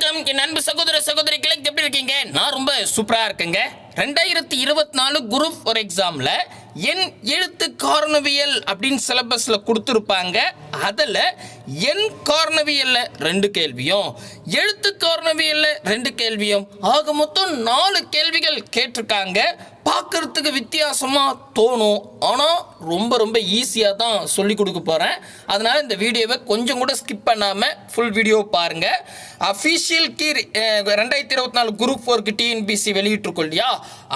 வணக்கம். சகோதர சகோதரிகளை எப்படி இருக்கீங்க? நான் ரொம்ப சூப்பரா இருக்கேங்க. ரெண்டாயிரத்தி இருபத்தி நாலு குரூப் ஃபார் எக்ஸாம்ல என் எழுத்து காரணவியல் அப்படின்னு சிலபஸ்ல கொடுத்துருப்பாங்க. அதில் என் காரணவியல்ல ரெண்டு கேள்வியும் எழுத்து காரணவியல்ல ரெண்டு கேள்வியும் ஆக மொத்தம் நாலு கேள்விகள் கேட்டிருக்காங்க. பார்க்குறதுக்கு வித்தியாசமாக தோணும். ஆனால் ரொம்ப ரொம்ப ஈஸியாக தான் சொல்லி கொடுக்க போகிறேன் அதனால் இந்த வீடியோவை கொஞ்சம் கூட ஸ்கிப் பண்ணாமல் ஃபுல் வீடியோ பாருங்க. அஃபீஷியல் கீ ரெண்டாயிரத்தி இருபத்தி நாலு குரூப் ஃபோருக்கு டிஎன்பிசி வெளியிட்டிருக்கோம் இல்லையா?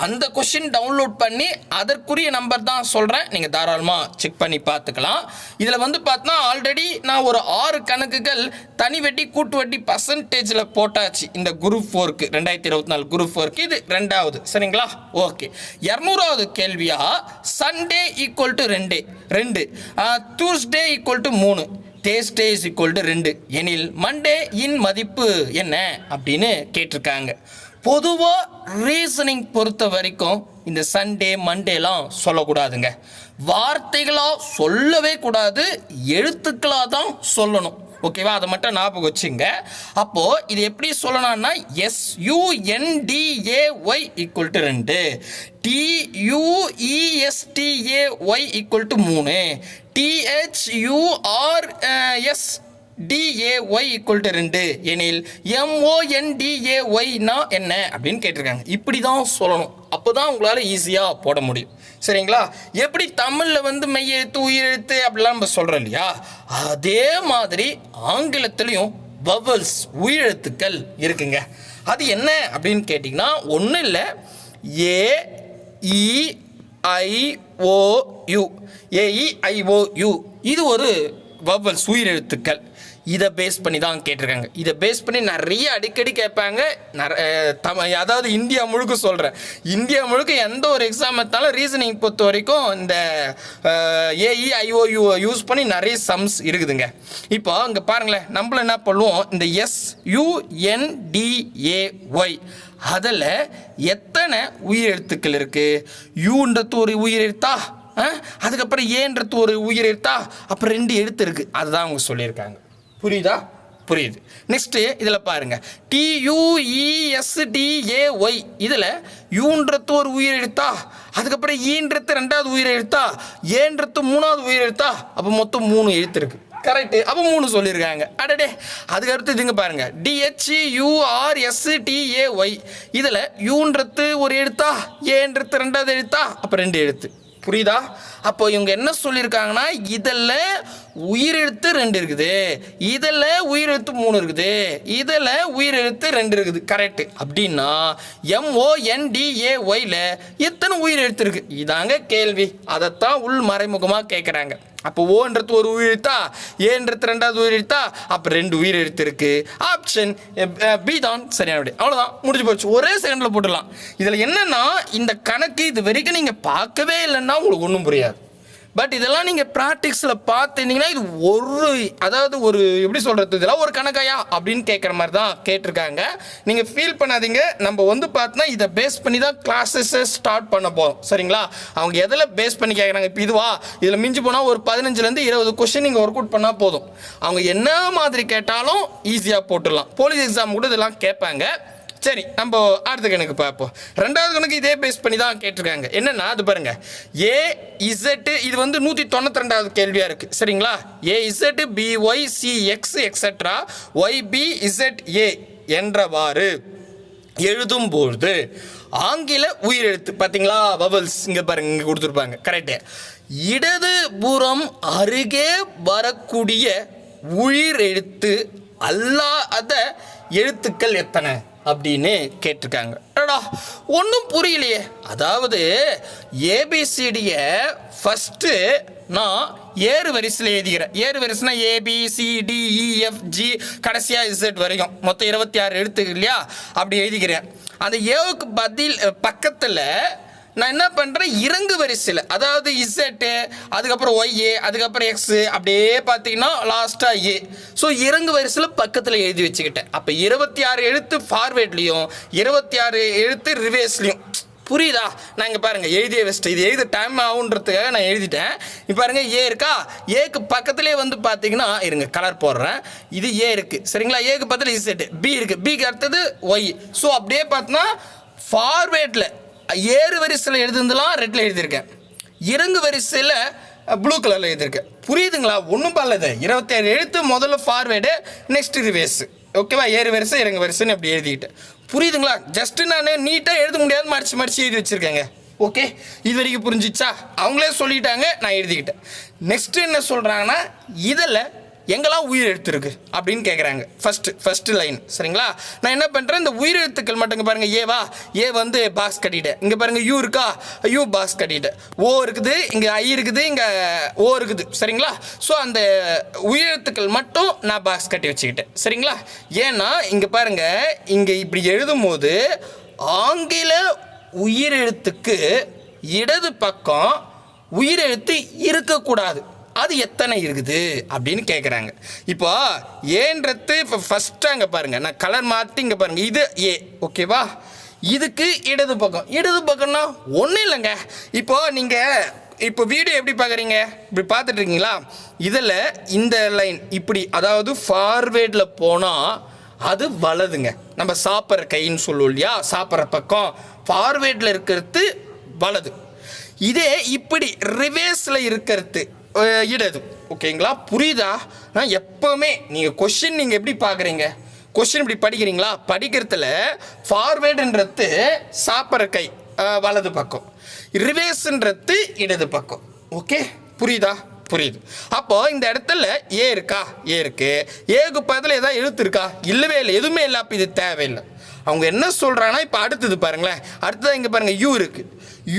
அந்த கொஷின் டவுன்லோட் பண்ணி அதற்குரிய நம்பர் தான் சொல்கிறேன் நீங்கள் தாராளமாக செக் பண்ணி பார்த்துக்கலாம். இதில் வந்து பார்த்தோன்னா ஆல்ரெடி நான் ஒரு ஆறு கணக்குகள் தனி வட்டி கூட்டு வட்டி பர்சன்டேஜில் போட்டாச்சு. இந்த குரூப் ஃபோருக்கு ரெண்டாயிரத்தி இருபத்தி நாலு குரூப் ஃபோருக்கு இது ரெண்டாவது. சரிங்களா? ஓகே இரநூறாவது கேள்வியா? சண்டே ஈக்குவல் டு ரெண்டு. ரெண்டு. டியூஸ்டே ஈக்குவல் டு மூணு. தேஸ்டே இஸ் ஈக்குவல் டு ரெண்டு. எனில் மண்டே இன் மதிப்பு என்ன? அப்படின்னு கேட்டிருக்காங்க. பொதுவாக ரீசனிங் பொறுத்த வரைக்கும் இந்த சண்டே மண்டேலாம் சொல்லக்கூடாதுங்க. வார்த்தைகளாக சொல்லவே கூடாது எழுத்துக்களாக தான் சொல்லணும். ஓகேவா? அதை மட்டும் ஞாபகம் வச்சுங்க. அப்போது இது எப்படி சொல்லலாம்னா எஸ் யூஎன்டிஏ ஈக்குவல் டு ரெண்டு. டியூஇஎஸ்டிஏஒய் ஈக்குவல் டு மூணு. டிஹெச்யூஆர்எஸ் டிஏஒய் ஈக்குவல் டு ரெண்டு. எனில் எம்ஓஎன்டிஏஒய்னா என்ன? அப்படின்னு கேட்டிருக்காங்க. இப்படி தான் சொல்லணும். அப்போ தான் உங்களால் ஈஸியாக போட முடியும். சரிங்களா? எப்படி தமிழில் வந்து மெய்யெழுத்து உயிரெழுத்து அப்படிலாம் நம்ம சொல்கிறோம் இல்லையா? அதே மாதிரி ஆங்கிலத்துலேயும் பவல்ஸ் உயிரெழுத்துக்கள் இருக்குங்க. அது என்ன அப்படின்னு கேட்டிங்கன்னா ஒன்றும் இல்லை. A E I O U AEIOU இது ஒரு வவ்வல்ஸ் உயிரெழுத்துக்கள். இதை பேஸ் பண்ணி தான் கேட்டிருக்காங்க. இதை பேஸ் பண்ணி நிறைய அடிக்கடி கேட்பாங்க. நிறைய தம அதாவது இந்தியா முழுக்க சொல்கிறேன் இந்தியா முழுக்க எந்த ஒரு எக்ஸாம் எடுத்தாலும் ரீசனிங் பொறுத்த வரைக்கும் இந்த ஏஇஐஓயூ யூஸ் பண்ணி நிறைய சம்ஸ் இருக்குதுங்க. இப்போ இங்கே பாருங்களேன். நம்மள என்ன பண்ணுவோம்? இந்த எஸ் யூஎன்டிஏஒய் அதில் எத்தனை உயிரெழுத்துக்கள் இருக்குது யூன்றது ஒரு உயிரெழுத்தா? ஆ? அதுக்கப்புறம் ஏன்றது ஒரு உயிரெழுத்தா? அப்புறம் ரெண்டு எழுத்து இருக்குது அதுதான் அவங்க சொல்லியிருக்காங்க. புரியுதா? புரியுது. நெக்ஸ்ட்டு இதில் பாருங்கள் டியூஇஎஸ்டிஏஒய் இதில் யூன்றது ஒரு உயிர் எழுத்தா? அதுக்கப்புறம் ஈன்றது ரெண்டாவது உயிரெழுத்தா ஏன்றது மூணாவது உயிரெழுத்தா அப்போ மொத்தம் மூணு எழுத்து இருக்குது கரெக்டு அப்போ மூணு சொல்லியிருக்காங்க. அடடே. அதுக்கு அடுத்து இதுங்க பாருங்க. டிஹெச்யூஆர்எஸ்டிஏஒய் இதில் யூன்றது ஒரு எழுத்தா? ஏன்றது ரெண்டாவது எழுத்தா? அப்போ ரெண்டு எழுத்து. புரியுதா? அப்போ இவங்க என்ன சொல்லியிருக்காங்கன்னா இதில் உயிரெழுத்து ரெண்டு இருக்குது. இதில் உயிரெழுத்து மூணு இருக்குது. இதில் உயிரெழுத்து ரெண்டு இருக்குது. கரெக்டு அப்படின்னா எம்ஓஎன்டிஏஒயில் எத்தனை உயிரெழுத்து இருக்குது இதாங்க கேள்வி. அதைத்தான் உள் மறைமுகமாக கேட்குறாங்க அப்போ ஓன்றது ஒரு உயிரெழுத்தா ஏன்றது ரெண்டாவது உயிரெழுத்தா அப்போ ரெண்டு உயிர் எழுத்து இருக்கு ஆப்ஷன் பி தான் சரியான விடை அவ்வளோதான் முடிஞ்சு போச்சு. ஒரே செகண்டில் போட்டுடலாம். இதில் என்னென்னா இந்த கணக்கு இது வரைக்கும் நீங்கள் பார்க்கவே இல்லைன்னா உங்களுக்கு ஒன்றும் புரியாது. பட் இதெல்லாம் நீங்கள் ப்ராக்டிக்ஸில் பார்த்துருந்தீங்கன்னா இது ஒரு அதாவது ஒரு எப்படி சொல்கிறது இதெல்லாம் ஒரு கணக்காயா அப்படின்னு கேட்குற மாதிரி தான் கேட்டிருக்காங்க. நீங்கள் ஃபீல் பண்ணாதீங்க. நம்ம வந்து பார்த்தோன்னா இதை பேஸ் பண்ணி தான் கிளாஸஸை ஸ்டார்ட் பண்ண போகிறோம் சரிங்களா? அவங்க எதில் பேஸ் பண்ணி கேட்குறாங்க இப்போ இதுவா? இதில் மிஞ்சி போனால் ஒரு பதினஞ்சுலேருந்து இருபது கொஸ்டின் நீங்கள் ஒர்க் அவுட் பண்ணால் போதும். அவங்க என்ன மாதிரி கேட்டாலும் ஈஸியாக போட்டுடலாம். போலீஸ் எக்ஸாம் கூட இதெல்லாம் கேட்பாங்க. சரி நம்ம அடுத்த கணக்கு பார்ப்போம். ரெண்டாவது கணக்கு இதே பேஸ் பண்ணி தான் கேட்டிருக்காங்க. என்னென்னா அது பாருங்கள் ஏ இசட்டு இது வந்து நூற்றி தொண்ணூற்றி ரெண்டாவது கேள்வியாக இருக்குது சரிங்களா A Z B Y C X extra Y B Z A என்றவாறு எழுதும்பொழுது ஆங்கில உயிரெழுத்து பார்த்தீங்களா வவல்ஸ் இங்கே பாருங்க இங்கே கொடுத்துருப்பாங்க. கரெக்டு இடதுபுறம் அருகே வரக்கூடிய உயிரெழுத்து அல்லாத எழுத்துக்கள் எத்தனை? அப்படின்னு கேட்டிருக்காங்க. அடடா ஒன்றும் புரியலையே. அதாவது ஏபிசிடியை ஃபஸ்ட்டு நான் ஏறு வரிசையில் எழுதிக்கிறேன். ஏறு வரிசைனா ஏபிசிடிஇஎஃப்ஜி e, கடைசியாக இசட் வரைக்கும். மொத்தம் இருபத்தி ஆறு எழுத்துக்கு இல்லையா? அப்படி எழுதிக்கிறேன். அந்த ஏவுக்கு பதில் பக்கத்தில் நான் என்ன பண்ணுறேன் இறங்கு வரிசையில். அதாவது இசட்டு அதுக்கப்புறம் ஒய்ஏ அதுக்கப்புறம் எக்ஸு அப்படியே பார்த்தீங்கன்னா லாஸ்ட்டாக ஏ ஸோ இறங்கு வரிசையில் பக்கத்தில் எழுதி வச்சுக்கிட்டேன். அப்போ இருபத்தி ஆறு எழுத்து ஃபார்வேர்ட்லேயும் இருபத்தி ஆறு எழுத்து ரிவேஸ்லேயும் புரியுதா? நான் இங்கே பாருங்கள் எழுதிய வச்சுட்டு இது எழுத டைம் ஆகுன்றதுக்காக நான் எழுதிட்டேன். இப்போ பாருங்கள் ஏ இருக்கா? ஏக்கு பக்கத்துலேயே வந்து பார்த்தீங்கன்னா இருங்க கலர் போடுறேன். இது ஏ இருக்குது சரிங்களா? ஏக்கு பக்கத்தில் இசட்டு பி இருக்குது பிக்கு அடுத்தது ஒய் ஸோ அப்படியே பார்த்தோன்னா ஃபார்வேர்டில் ஏறு வரிசையில் எழுதுனதுலாம் ரெட்டில் எழுதியிருக்கேன். இறங்கு வரிசையில் ப்ளூ கலரில் எழுதியிருக்கேன். புரியுதுங்களா? ஒன்றும் பண்ணலது இருபத்தேழு எழுத்து முதல்ல ஃபார்வேர்டு நெக்ஸ்ட் ரிவேஸு ஓகேவா ஏறு வரிசை இறங்கு வரிசைன்னு அப்படி எழுதிக்கிட்டேன். புரியுதுங்களா? ஜஸ்ட்டு நான் நீட்டாக எழுத முடியாது மடிச்சு மடிச்சு எழுதி வச்சுருக்கேங்க. ஓகே இது வரைக்கும் புரிஞ்சிச்சா? அவங்களே சொல்லிட்டாங்க நான் எழுதிக்கிட்டேன். நெக்ஸ்ட்டு என்ன சொல்கிறாங்கன்னா இதில் எங்கெல்லாம் உயிர் எழுத்து இருக்குது அப்படின்னு கேட்குறாங்க ஃபஸ்ட்டு ஃபஸ்ட்டு லைன் சரிங்களா? நான் என்ன பண்ணுறேன் இந்த உயிர் எழுத்துக்கள் மட்டும் பாருங்கள் ஏவா ஏ வந்து பாக்ஸ் கட்டிட்டேன். இங்கே பாருங்க யூ இருக்கா? யூ பாக்ஸ் கட்டிட்டேன். ஓ இருக்குது இங்கே ஐ இருக்குது இங்கே ஓ இருக்குது. சரிங்களா? ஸோ அந்த உயிர் எழுத்துக்கள் மட்டும் நான் பாக்ஸ் கட்டி வச்சுக்கிட்டேன். சரிங்களா? ஏன்னா இங்கே பாருங்கள் இங்கே இப்படி எழுதும் போது ஆங்கில உயிரெழுத்துக்கு இடது பக்கம் உயிரெழுத்து இருக்கக்கூடாது. அது எத்தனை இருக்குது அப்படின்னு கேட்குறாங்க இப்போ ஏன்றது இப்போ ஃபஸ்ட்டு அங்கே பாருங்கள் நான் கலர் மாற்றி இங்கே பாருங்கள் இது ஏ ஓகேவா இதுக்கு இடது பக்கம். இடது பக்கம்னா ஒன்றும் இல்லைங்க. இப்போ நீங்கள் இப்போ வீடியோ எப்படி பார்க்குறீங்க இப்படி பார்த்துட்டு இருக்கீங்களா? இதில் இந்த லைன் இப்படி அதாவது ஃபார்வேர்டில் போனால் அது வலதுங்க. நம்ம சாப்பிட்ற கைன்னு சொல்லுவோம் இல்லையா? சாப்பிட்ற பக்கம். ஃபார்வேர்டில் இருக்கிறது வலது. இதே இப்படி ரிவேர்ஸில் இருக்கிறது இடது ஓகேங்களா புரியுதா? நான் எப்போவுமே நீங்கள் கொஷின் நீங்கள் எப்படி பார்க்குறீங்க? கொஷின் இப்படி படிக்கிறீங்களா? படிக்கிறதுல ஃபார்வேர்டுன்றது சாப்பிட்ற கை வலது பக்கம். ரிவேஸ்ன்றது இடது பக்கம். ஓகே புரியுதா? புரியுது. அப்போ இந்த இடத்துல ஏ இருக்கா? ஏ இருக்கு. ஏக்கு பதில் ஏதாவது எழுத்து இருக்கா? இல்லவே இல்லை. எதுவுமே இல்லை. அப்போ இது தேவையில்லை. அவங்க என்ன சொல்கிறாங்கன்னா இப்போ அடுத்தது பாருங்களேன். அடுத்தது இங்கே பாருங்கள் யூ இருக்கு.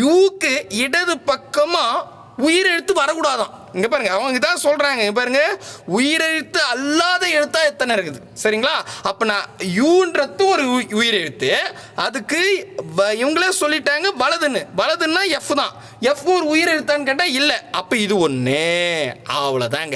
யூக்கு இடது பக்கமாக உயிரெழுத்து வரக்கூடாதான். இங்கே பாருங்க அவங்க தான் சொல்கிறாங்க இங்கே பாருங்க உயிரெழுத்து அல்லாத எழுத்தா எத்தனை இருக்குது? சரிங்களா? அப்போ நான் யூன்றது ஒரு உயி- உயிரெழுத்து. அதுக்கு இவங்களே சொல்லிட்டாங்க வலதுன்னு. வலதுன்னா எஃப் தான். எஃப் ஒரு உயிரெழுத்தான்னு கேட்டால் இல்லை. அப்போ இது ஒன்று அவ்வளோதாங்க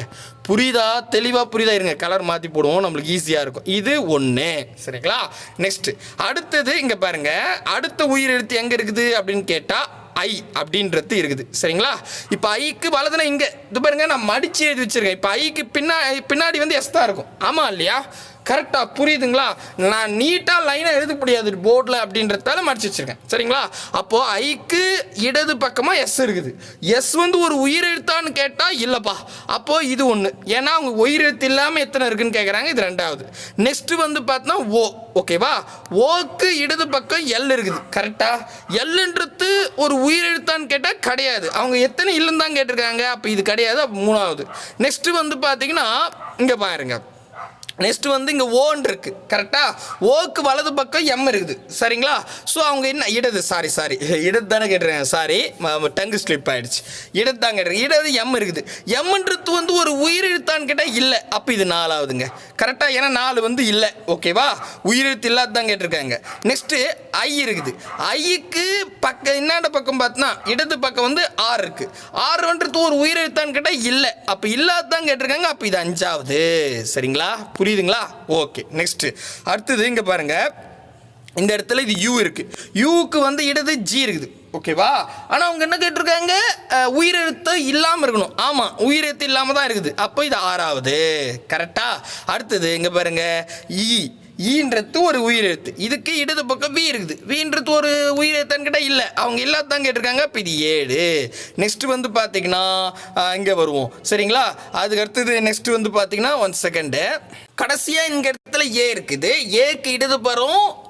புரியுதா? தெளிவாக புரியுதா? இருங்க கலர் மாற்றி போடுவோம். நம்மளுக்கு ஈஸியாக இருக்கும். இது ஒன்று சரிங்களா? நெக்ஸ்ட் அடுத்தது இங்கே பாருங்க அடுத்த உயிரெழுத்து எங்கே இருக்குது அப்படின்னு கேட்டால் ஐ அப்படின்றது இருக்குது. சரிங்களா? இப்போ ஐக்கு வலதுனா இங்கே. இது பாருங்க நான் மடிச்சு எழுதி வச்சிருக்கேன். இப்போ ஐக்கு பின்னா பின்னாடி வந்து எஸ் தான் இருக்கும். ஆமாம் இல்லையா? கரெக்டாக புரியுதுங்களா? நான் நீட்டாக லைனாக எழுத முடியாது போர்டில் அப்படின்றதால மடிச்சு வச்சுருக்கேன். சரிங்களா? அப்போது ஐக்கு இடது பக்கமாக எஸ் இருக்குது. எஸ் வந்து ஒரு உயிரெழுத்தான்னு கேட்டால் இல்லைப்பா. அப்போது இது ஒன்று ஏன்னா அவங்க உயிரெழுத்து இல்லாமல் எத்தனை இருக்குன்னு கேட்குறாங்க இது ரெண்டாவது. நெக்ஸ்ட்டு வந்து பார்த்தோன்னா ஓ ஓகேவா ஓக்கு இடது பக்கம் எல் இருக்குது. கரெக்டாக எல்லுன்றது ஒரு உயிரெழுத்தான்னு கேட்டால் கிடையாது. அவங்க எத்தனை இல்லைன்னு தான் கேட்டிருக்காங்க. அப்போ இது கிடையாது. அப்போ மூணாவது. நெக்ஸ்ட்டு வந்து பார்த்தீங்கன்னா இங்கே பாருங்க. நெக்ஸ்ட் வந்து இங்கே ஓன் இருக்குது கரெக்டாக ஓக்கு வலது பக்கம் எம் இருக்குது. சரிங்களா? ஸோ அவங்க என்ன இடது. சாரி சாரி இடது தானே கேட்டுறேன் சாரி டங்கு ஸ்லிப் ஆகிடுச்சு இடது தான் கேட்டுறேன் இடது எம் இருக்குது. எம்ன்றது வந்து ஒரு உயிரெழுத்தான்னு கேட்டால் இல்லை. அப்போ இது நாலாவதுங்க. கரெக்டாக ஏன்னா நாலு வந்து இல்லை. ஓகேவா உயிரெழுத்து இல்லாத தான் கேட்டிருக்காங்க. நெக்ஸ்ட்டு ஐ இருக்குது. ஐக்கு பக்கம் இன்னாண்ட பக்கம் பார்த்தோன்னா இடது பக்கம் வந்து ஆறு இருக்குது ஆறுன்றது ஒரு உயிரெழுத்தான்னு கேட்டால் இல்லை. அப்போ இல்லாத தான் கேட்டிருக்காங்க. அப்போ இது அஞ்சாவது. சரிங்களா? புரியுதுங்களா? ஓகே நெக்ஸ்ட் அடுத்தது இங்கே பாருங்க. இந்த இடத்துல இது யூ இருக்கு. யூக்கு வந்து இடது ஜி இருக்குது. ஓகேவா ஆனால் அவங்க என்ன கேட்டிருக்காங்க? உயிரெழுத்து இல்லாமல் இருக்கணும். ஆமாம் உயிரெழுத்து இல்லாமல் தான் இருக்குது. அப்போ இது ஆறாவது கரெக்டாக அடுத்தது இங்கே பாருங்க. ஈ ஈன்றது ஒரு உயிரெழுத்து. இதுக்கு இடது பக்கம் வி இருக்குது. வீன்றது ஒரு உயிரெழுத்தான்னு கேட்டால் இல்லை. அவங்க இல்லாதான் கேட்டிருக்காங்க. இப்போ இது ஏழு. நெக்ஸ்ட் வந்து பார்த்தீங்கன்னா இங்கே வருவோம். சரிங்களா? அதுக்கு அடுத்தது நெக்ஸ்ட் வந்து பார்த்தீங்கன்னா ஒன் செகண்டு கடைசியாக இங்கே இடத்துல ஏ இருக்குது. ஏக்கு இடது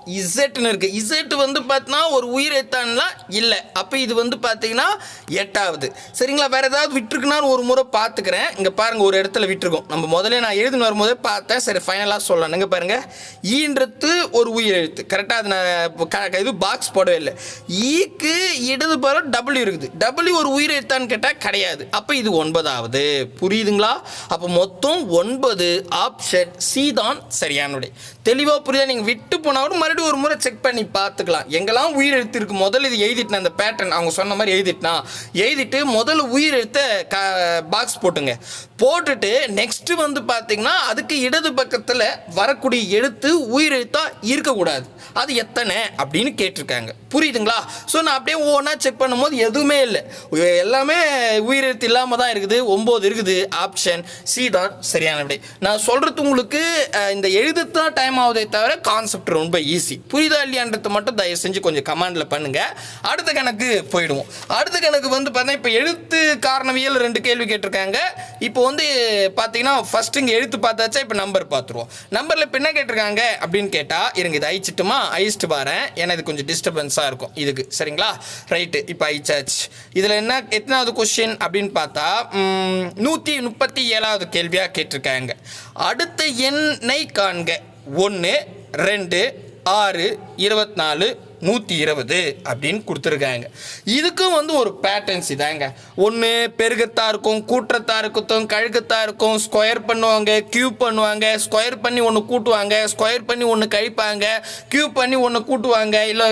பரம் இசட்னு இருக்கு. இசட் வந்து பார்த்தீங்கன்னா ஒரு உயிர் எத்தான்லாம் இல்லை. அப்போ இது வந்து பார்த்தீங்கன்னா எட்டாவது. சரிங்களா? வேறு ஏதாவது விட்டுருக்குன்னா ஒரு முறை பார்த்துக்கிறேன் இங்கே பாருங்கள் ஒரு இடத்துல விட்டுருக்கோம். நம்ம முதல்ல நான் எழுதுன்னு வரும்போதே பார்த்தேன். சரி ஃபைனலாக சொல்லலாம். இங்கே பாருங்கள் ஈன்றது ஒரு உயிர் எழுத்து. கரெக்டாக அது நான் க- இது பாக்ஸ் போடவே இல்லை. ஈக்கு e இடது பரம் டபுள்யூ இருக்குது. டபுள்யூ ஒரு உயிர் எழுத்தான்னு கேட்டால் கிடையாது. அப்போ இது ஒன்பதாவது. புரியுதுங்களா? அப்போ மொத்தம் ஒன்பது ஆப்ஷன் சி தான் சரியானுடைய தெளிவாக புரியுதா? நீங்கள் விட்டு போனாலும் கூட மறுபடியும் ஒரு முறை செக் பண்ணி பார்த்துக்கலாம். எங்கெல்லாம் உயிர் எழுத்து முதல்ல இது எழுதிட்டேன் அந்த பேட்டர்ன் அவங்க சொன்ன மாதிரி எழுதிட்டுனா எழுதிட்டு முதல்ல உயிர் எழுத்த க பாக்ஸ் போட்டுங்க. போட்டுட்டு நெக்ஸ்ட்டு வந்து பார்த்தீங்கன்னா அதுக்கு இடது பக்கத்தில் வரக்கூடிய எழுத்து உயிர் எழுத்தா இருக்கக்கூடாது. அது எத்தனை? அப்படின்னு கேட்டிருக்காங்க. புரியுதுங்களா? ஸோ நான் அப்படியே ஒவ்வொன்றா செக் பண்ணும்போது எதுவுமே இல்லை. எல்லாமே உயிரெழுத்து இல்லாமல் தான் இருக்குது. ஒம்பது இருக்குது. ஆப்ஷன் சி தான் சரியான விடை நான் சொல்கிறது உங்களுக்கு இந்த எழுதுத்தான் டைம் ஆகுதே தவிர கான்செப்ட் ரொம்ப ஈஸி புரியுதா இல்லையான்றது மட்டும் தயவு செஞ்சு கொஞ்சம் கமாண்டில் பண்ணுங்கள் அடுத்த கணக்கு போயிடுவோம். அடுத்த கணக்கு வந்து பார்த்தீங்கன்னா இப்போ எழுத்து காரணவியல் ரெண்டு கேள்வி கேட்டிருக்காங்க. இப்போ வந்து பார்த்தீங்கன்னா ஃபஸ்ட் இங்கே எழுத்து பார்த்தாச்சா இப்போ நம்பர் பார்த்துருவோம். நம்பரில் இப்போ என்ன கேட்டிருக்காங்க அப்படின்னு கேட்டால் இருங்க இது அழிச்சிட்டுமா? அழிச்சிட்டு வரேன். ஏன்னா இது கொஞ்சம் டிஸ்டர்பன்ஸாக இருக்கும் இதுக்கு. சரிங்களா? ரைட்டு இப்போ அழிச்சாச்சு. இதில் என்ன எத்தனாவது கொஸ்டின் அப்படின்னு பார்த்தா நூற்றி முப்பத்தி ஏழாவது கேள்வியாக கேட்டிருக்காங்க. அடுத்த எண்ணை காண்க. ஒன்று ரெண்டு ஆறு இருபத்தி நாலு நூற்றி இருபது அப்படின்னு கொடுத்துருக்காங்க. இதுக்கும் வந்து ஒரு பேட்டர்ன்ஸ் இதாங்க. ஒன்று பெருகத்தா இருக்கும் கூட்டுறத்தா இருக்கட்டும் கழுகத்தா இருக்கும் ஸ்கொயர் பண்ணுவாங்க க்யூ பண்ணுவாங்க ஸ்கொயர் பண்ணி ஒன்று கூட்டுவாங்க ஸ்கொயர் பண்ணி ஒன்று கழிப்பாங்க க்யூ பண்ணி ஒன்று கூட்டுவாங்க இல்லை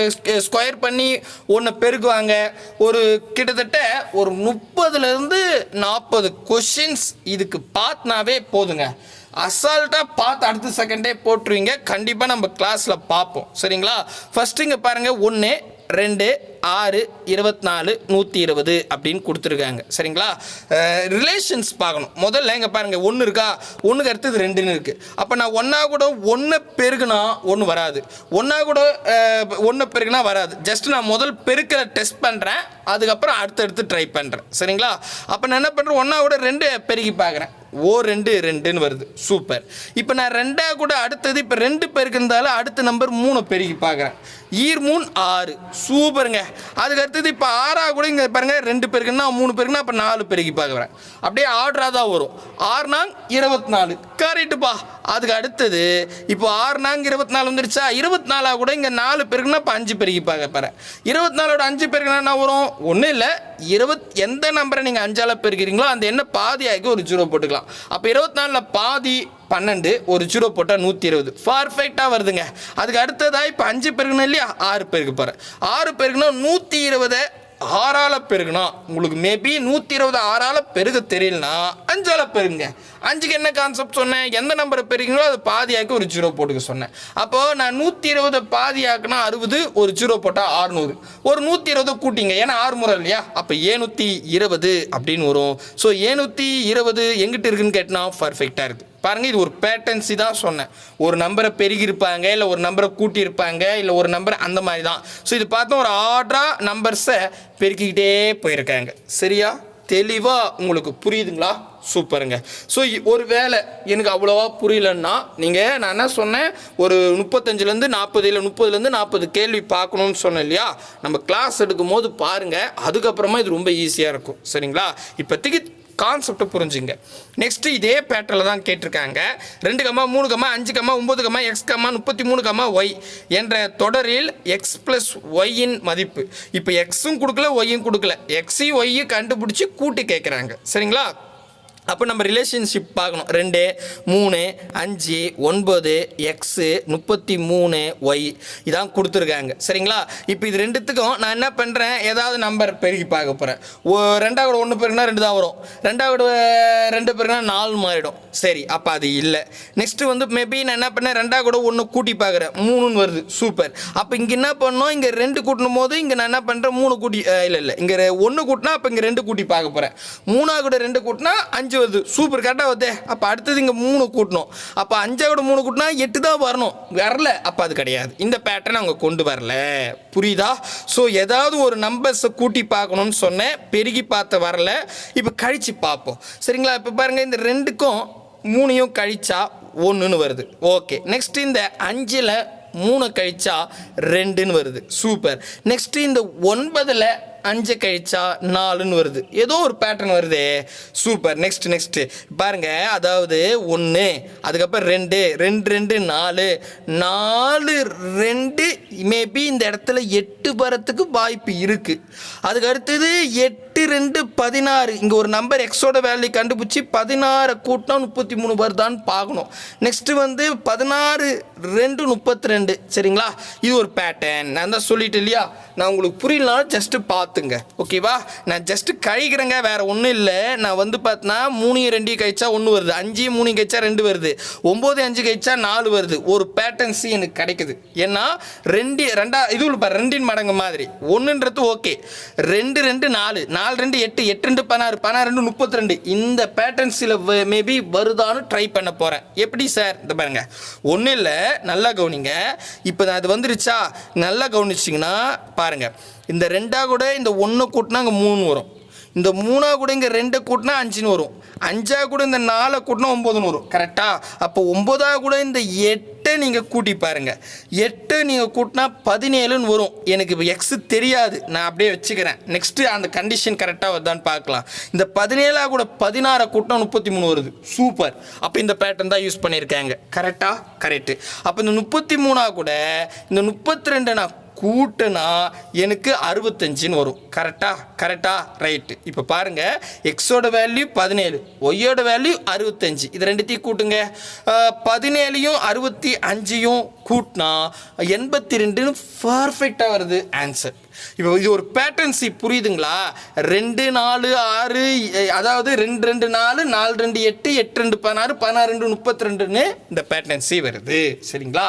ஸ்கொயர் பண்ணி ஒன்று பெருகுவாங்க. ஒரு கிட்டத்தட்ட ஒரு முப்பதுலேருந்து நாற்பது கொஷின்ஸ் இதுக்கு பார்த்தனாவே போதுங்க. அசால்ட்டாக பார்த்து அடுத்த செகண்டே போட்டுருவீங்க. கண்டிப்பாக நம்ம கிளாஸில் பார்ப்போம். சரிங்களா? ஃபஸ்ட்டு இங்கே பாருங்கள் ஒன்று ரெண்டு ஆறு இருபத்தி நாலு நூற்றி இருபது அப்படின்னு கொடுத்துருக்காங்க. சரிங்களா? ரிலேஷன்ஸ் பார்க்கணும். முதல்ல இங்கே பாருங்கள் ஒன்று இருக்கா? ஒன்றுக்கு அடுத்தது ரெண்டுன்னு இருக்குது அப்போ நான் ஒன்றா கூட ஒன்று பெருகுனா ஒன்று வராது. ஒன்றா கூட ஒன்று பெருகுனா வராது. ஜஸ்ட் நான் முதல் பெருக்கிற டெஸ்ட் பண்ணுறேன் அதுக்கப்புறம் அடுத்தடுத்து ட்ரை பண்ணுறேன் சரிங்களா? அப்போ நான் என்ன பண்ணுறேன் ஒன்றா கூட ரெண்டு பெருகி பார்க்குறேன். ஓ ரெண்டு ரெண்டுன்னு வருது. சூப்பர். இப்போ நான் ரெண்டாக கூட அடுத்தது இப்போ ரெண்டு பேருக்கு இருந்தாலும் அடுத்த நம்பர் மூணு பெருகி பார்க்குறேன். ஈர் மூணு ஆறு. சூப்பருங்க. அதுக்கு அடுத்தது இப்போ ஆறாக கூட இங்கே பாருங்க ரெண்டு பேருக்குன்னா மூணு பேருக்குன்னா அப்போ நாலு பேருக்கு பார்க்குறேன் அப்படியே ஆர்டராக தான் வரும். ஆறுனாங் இருபத்தி நாலு கரெக்டுப்பா அதுக்கு அடுத்தது இப்போ ஆறுநாங்க இருபத்தி நாலு வந்துருச்சா? இருபத்தி நாலாக கூட இங்கே நாலு பேருக்குன்னா இப்போ அஞ்சு பேருக்கு பார்க்க போகிறேன் இருபத்தி நாலோட அஞ்சு பேருக்குன்னா என்ன வரும்? ஒன்றும் இல்லை. இருபத் எந்த நம்பரை நீங்கள் அஞ்சால பெருக்கிறீங்களோ அந்த எண்ணை பாதியாக்கி ஒரு ஜீரோ போட்டுக்கலாம். அப்போ இருபத்தி நாலில் பாதி பன்னெண்டு ஒரு ஜீரோ போட்டால் நூற்றி இருபது. பர்ஃபெக்டாக வருதுங்க. அதுக்கு அடுத்ததாக இப்போ அஞ்சு பெருக்கணும் இல்லையா? ஆறு பேருக்கு போகிறேன் ஆறு பேருக்குன்னா நூற்றி இருபதை ஆறால பெருகணும் உங்களுக்கு மேபி நூற்றி இருபது ஆறால பெருக தெரியலனா அஞ்சால் பெருங்க அஞ்சுக்கு என்ன கான்செப்ட் சொன்னேன்? எந்த நம்பரை பெருகிங்களோ அது பாதியாக்கி ஒரு ஜீரோ போட்டுக்க சொன்னேன். அப்போது நான் நூற்றி இருபதை பாதியாக்குனா அறுபது ஒரு ஜீரோ போட்டால் ஆறுநூறு. ஒரு நூற்றி இருபதை கூட்டிங்க. ஏன்னா ஆறு முறை இல்லையா? அப்போ ஏநூற்றி இருபது அப்படின்னு வரும். ஸோ ஏநூற்றி இருபது எங்கிட்ட இருக்குன்னு கேட்டினா பர்ஃபெக்டாக இருக்குது. பாருங்கள் இது ஒரு பேட்டன்சி தான் சொன்னேன். ஒரு நம்பரை பெருகியிருப்பாங்க இல்லை ஒரு நம்பரை கூட்டியிருப்பாங்க இல்லை ஒரு நம்பரை அந்த மாதிரி தான். ஸோ இது பார்த்தோம் ஒரு ஆர்டராக நம்பர்ஸை பெருக்கிக்கிட்டே போயிருக்காங்க. சரியா? தெளிவாக உங்களுக்கு புரியுதுங்களா? சூப்பருங்க. ஸோ ஒரு வேளை எனக்கு அவ்வளோவா புரியலன்னா நீங்கள் நான் என்ன சொன்னேன்? ஒரு முப்பத்தஞ்சுலேருந்து நாற்பது இல்லை முப்பதுலேருந்து நாற்பது கேள்வி பார்க்கணும்னு சொன்னேன் இல்லையா? நம்ம கிளாஸ் எடுக்கும் போது பாருங்கள் அதுக்கப்புறமா இது ரொம்ப ஈஸியாக இருக்கும். சரிங்களா? இப்போதைக்கு கான்செப்டை புரிஞ்சுங்க. நெக்ஸ்ட் இதே பேட்டர்ல தான் கேட்டிருக்காங்க. ரெண்டு கம்மா மூணு கம்மா அஞ்சு கம்மா ஒம்பது கம்மா எக்ஸ் கம்மா முப்பத்தி மூணு கம்மா ஒய் என்ற தொடரில் எக்ஸ் ப்ளஸ் ஒய்யின் மதிப்பு. இப்போ எக்ஸும் கொடுக்கல ஒய்யும் கொடுக்கல. எக்ஸையும் ஒய்யும் கண்டுபிடிச்சி கூட்டி கேட்குறாங்க சரிங்களா? அப்போ நம்ம ரிலேஷன்ஷிப் பார்க்கணும். ரெண்டு மூணு அஞ்சு ஒன்பது எக்ஸு முப்பத்தி மூணு ஒய் இதான் கொடுத்துருக்காங்க. சரிங்களா? இப்போ இது ரெண்டுத்துக்கும் நான் என்ன பண்ணுறேன் ஏதாவது நம்பர் பெருகி பார்க்க போகிறேன் ரெண்டாவது ஒன்று பேருக்குனா ரெண்டு தான் வரும். ரெண்டாவது ரெண்டு பேருக்குனா நாலு மாறிடும். சரி அப்போ அது இல்லை. நெக்ஸ்ட்டு வந்து மேபி நான் என்ன பண்ணேன்? ரெண்டாவது கூட ஒன்று கூட்டி பார்க்குறேன். மூணுன்னு வருது. சூப்பர் அப்போ இங்கே என்ன பண்ணோம்? இங்கே ரெண்டு கூட்டணும் போது இங்கே நான் என்ன பண்ணுறேன் மூணு கூட்டி இல்லை இல்லை. இங்கே ஒன்று கூட்டினா அப்போ இங்கே ரெண்டு கூட்டி பார்க்க போகிறேன் மூணாவது கூட ரெண்டு கூட்டினா அஞ்சு வருது. சூப்பர் கரெக்டாக வருதே. அப்போ அடுத்தது இங்கே மூணு கூட்டணும். அப்போ அஞ்சாவோட மூணு கூட்டினா எட்டு தான் வரணும். வரல. அப்போ அது கிடையாது. இந்த பேட்டர்ன் அவங்க கொண்டு வரல. புரியுதா? ஸோ ஏதாவது ஒரு நம்பர்ஸை கூட்டி பார்க்கணும்னு சொன்னேன். பெருகி பார்த்த வரல. இப்போ கழித்து பார்ப்போம். சரிங்களா? இப்போ பாருங்கள் இந்த ரெண்டுக்கும் மூணையும் கழிச்சா ஒன்றுன்னு வருது. ஓகே நெக்ஸ்ட் இந்த அஞ்சில் மூணு கழிச்சா ரெண்டுன்னு வருது. சூப்பர் நெக்ஸ்ட் இந்த ஒன்பதில் அஞ்சு கழிச்சா நாலுன்னு வருது. ஏதோ ஒரு பேட்டர்ன் வருதே. சூப்பர் நெக்ஸ்ட் நெக்ஸ்ட் பாருங்க. அதாவது ஒன்று அதுக்கப்புறம் ரெண்டு ரெண்டு ரெண்டு நாலு. நாலு ரெண்டு மேபி இந்த இடத்துல எட்டு வரத்துக்கு வாய்ப்பு இருக்கு. அதுக்கு அடுத்தது எட்டு எட்டு ரெண்டு பதினாறு. இங்கே ஒரு நம்பர் எக்ஸோட வேல்யூ கண்டுபிடிச்சி பதினாறு கூட்டினா முப்பத்தி மூணு வருதான்னு பார்க்கணும். நெக்ஸ்ட்டு வந்து பதினாறு ரெண்டு முப்பத்தி ரெண்டு. சரிங்களா? இது ஒரு பேட்டர்ன் நான் தான் சொல்லிட்டு இல்லையா? நான் உங்களுக்கு புரியலனாலும் ஜஸ்ட்டு பார்த்துங்க. ஓகேவா நான் ஜஸ்ட்டு கழிக்கிறேங்க வேறு ஒன்றும் இல்லை. நான் வந்து பார்த்தனா மூணு ரெண்டு கழிச்சா ஒன்று வருது. அஞ்சு மூணு கழிச்சா ரெண்டு வருது. ஒம்பது அஞ்சு கழிச்சா நாலு வருது. ஒரு பேட்டர்ன்ஸு எனக்கு கிடைக்குது. ஏன்னா ரெண்டு ரெண்டா இது பாரு ரெண்டின் மடங்கு மாதிரி. ஒன்றுன்றது ஓகே ரெண்டு ரெண்டு நாலு. நாலு ரெண்டு எட்டு எட்டு ரெண்டு பதினாறு பதினாறு ரெண்டு முப்பத்தி ரெண்டு. இந்த பேட்டர்ன்ஸில் மேபி வருதான்னு ட்ரை பண்ண போகிறேன் எப்படி சார்? இந்த பாருங்க. ஒன்றும் இல்லை. நல்லா கவனிங்க. இப்போ நான் அது வந்துருச்சா? நல்லா கவனிச்சிங்கன்னா பாருங்க. இந்த ரெண்டாக கூட இந்த ஒன்று கூட்டினா அங்கே மூணு வரும். இந்த மூணாக கூட இங்கே ரெண்டு கூட்டினா அஞ்சுன்னு வரும். அஞ்சா கூட இந்த நாலை கூட்டினா ஒம்பதுன்னு வரும். கரெக்டாக அப்போ ஒம்பதாக கூட இந்த எட்டு நீங்கள் கூட்டி பாருங்க. எட்டு நீங்கள் கூட்டினா பதினேழுன்னு வரும். எனக்கு இப்போ எக்ஸ் தெரியாது. நான் அப்படியே வச்சுக்கிறேன். நெக்ஸ்ட்டு அந்த கண்டிஷன் கரெக்டாக வருதான்னு பார்க்கலாம். இந்த பதினேழா கூட பதினாறை கூட்டினா முப்பத்தி மூணு வருது. சூப்பர் அப்போ இந்த பேட்டர்ன் தான் யூஸ் பண்ணியிருக்காங்க. கரெக்டா கரெக்டு அப்போ இந்த முப்பத்தி மூணா கூட இந்த முப்பத்தி ரெண்டு நான் கூட்டுனா எனக்கு அறுபத்தஞ்சுன்னு வரும். கரெக்டா கரெக்டா ரைட்டு இப்போ பாருங்க. எக்ஸோட வேல்யூ பதினேழு. ஒய்யோட வேல்யூ அறுபத்தஞ்சு. இது ரெண்டுத்தையும் கூட்டுங்க. பதினேழையும் அறுபத்தி அஞ்சையும் கூட்டினா எண்பத்தி ரெண்டுன்னு பர்ஃபெக்டாக வருது ஆன்சர் இப்போ இது ஒரு பேட்டர்ன்சி புரியுதுங்களா? ரெண்டு நாலு ஆறு அதாவது ரெண்டு ரெண்டு நாலு நாலு ரெண்டு எட்டு எட்டு ரெண்டு பதினாறு பதினாறு ரெண்டு முப்பத்தி ரெண்டுன்னு இந்த பேட்டர்ன்சி வருது. சரிங்களா?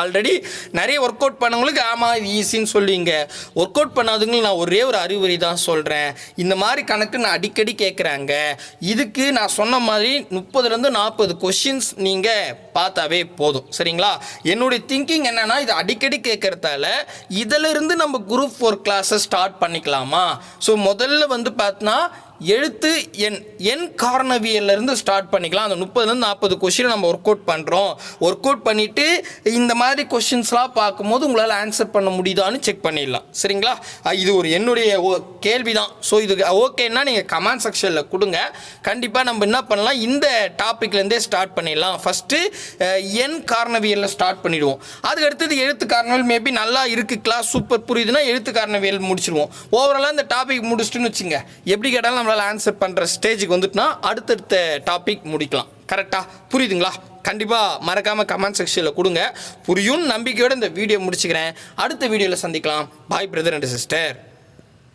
ஆல்ரெடி நிறைய ஒர்க் அவுட் பண்ணவங்களுக்கு ஆமாம் இது ஈஸின்னு சொல்லுவீங்க. ஒர்க் அவுட் பண்ணாதவங்களுக்கு நான் ஒரே ஒரு அறிவுரை தான் சொல்கிறேன் இந்த மாதிரி கணக்கு நான் அடிக்கடி கேட்குறாங்க இதுக்கு நான் சொன்ன மாதிரி முப்பதுலேருந்து நாற்பது கொஷின்ஸ் நீங்கள் பார்த்தாவே போதும். சரிங்களா? என்னுடைய திங்கிங் என்னன்னா இது அடிக்கடி கேட்குறதால இதிலிருந்து நம்ம குரூப் ஃபோர் கிளாஸை ஸ்டார்ட் பண்ணிக்கலாமா? ஸோ முதல்ல வந்து பார்த்தோன்னா எழுத்து எண் எண் காரணவியல்ல இருந்து ஸ்டார்ட் பண்ணிக்கலாம். அந்த முப்பதுலேருந்து நாற்பது கொஷின் நம்ம ஒர்க் அவுட் பண்ணுறோம் ஒர்க் அவுட் பண்ணிவிட்டு இந்த மாதிரி கொஷின்ஸ்லாம் பார்க்கும்போது உங்களால் ஆன்சர் பண்ண முடியுதான்னு செக் பண்ணிடலாம். சரிங்களா? இது ஒரு என்னுடைய கேள்வி தான் ஸோ இது ஓகேன்னா நீங்கள் கமெண்ட் செக்ஷனில் கொடுங்க. கண்டிப்பாக நம்ம என்ன பண்ணலாம்? இந்த டாப்பிக்லேருந்தே ஸ்டார்ட் பண்ணிடலாம். ஃபஸ்ட்டு எண் காரணவியலில் ஸ்டார்ட் பண்ணிடுவோம். அதுக்கு அடுத்தது எழுத்து காரணவியல் மேபி நல்லா இருக்குது கிளாஸ் சூப்பர் புரியுதுன்னா எழுத்து காரணவியல் முடிச்சிடுவோம் ஓவராலாக இந்த டாபிக் முடிச்சிட்டுன்னு வச்சுங்க எப்படி கேட்டாலும் நம்மளால் ஆன்சர் பண்ணுற ஸ்டேஜுக்கு வந்துட்டுனா அடுத்தடுத்த டாபிக் முடிக்கலாம். கரெக்டாக புரியுதுங்களா? கண்டிப்பாக மறக்காமல் கமெண்ட் செக்ஷனில் கொடுங்க. புரியும் நம்பிக்கையோடு இந்த வீடியோ முடிச்சுக்கிறேன். அடுத்த வீடியோவில் சந்திக்கலாம். பாய் பிரதர் அண்ட் சிஸ்டர்